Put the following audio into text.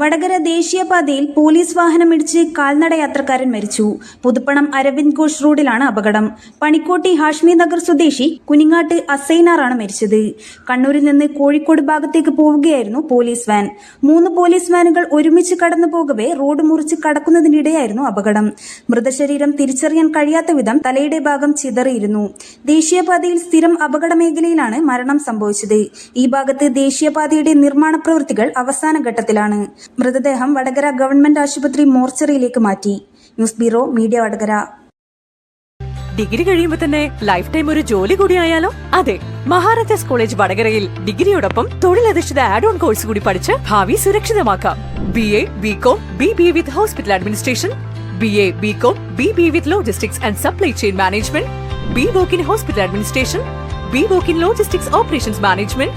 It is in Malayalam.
വടകര ദേശീയപാതയിൽ പോലീസ് വാഹനമിടിച്ച് കാൽനട യാത്രക്കാരൻ മരിച്ചു. പുതുപ്പണം അരവിന്ദ് ഘോഷ് റോഡിലാണ് അപകടം. പണിക്കോട്ടി ഹാഷ്മി നഗർ സ്വദേശി കുനിങ്ങാട്ട് അസൈനാറാണ് മരിച്ചത്. കണ്ണൂരിൽ നിന്ന് കോഴിക്കോട് ഭാഗത്തേക്ക് പോവുകയായിരുന്നു പോലീസ് വാൻ. മൂന്ന് പോലീസ് വാനുകൾ ഒരുമിച്ച് കടന്നു പോകവെ റോഡ് മുറിച്ച് കടക്കുന്നതിനിടെയായിരുന്നു അപകടം. മൃതശരീരം തിരിച്ചറിയാൻ കഴിയാത്ത വിധം തലയുടെ ഭാഗം ചിതറിയിരുന്നു. ദേശീയപാതയിൽ സ്ഥിരം അപകട മേഖലയിലാണ് മരണം സംഭവിച്ചത്. ഈ ഭാഗത്ത് ദേശീയപാതയുടെ നിർമ്മാണ പ്രവൃത്തികൾ അവസാന ഘട്ടത്തിലാണ്. മൃതദേഹം വടകര ഗവൺമെന്റ് ആശുപത്രി മോർച്ചറിയിലേക്ക് മാറ്റി. News bureau media Vadakara. Degree കഴിയുമ്പോൾ തന്നെ ലൈഫ് ടൈം ഒരു ജോലി കൂടി ആയാലോ? അതെ മഹാരാജാസ് കോളേജ് വടകരയിൽ ഡിഗ്രിയോടൊപ്പം തൊഴിലധിഷ്ഠിത ആഡ് ഓൺ കോഴ്സ് കൂടി പഠിച്ച് ഭാവി സുരക്ഷിതമാക്കാം. B A B com B B with hospital administration B A B com B B with logistics and supply chain management B voc in hospital administration B voc in logistics operations management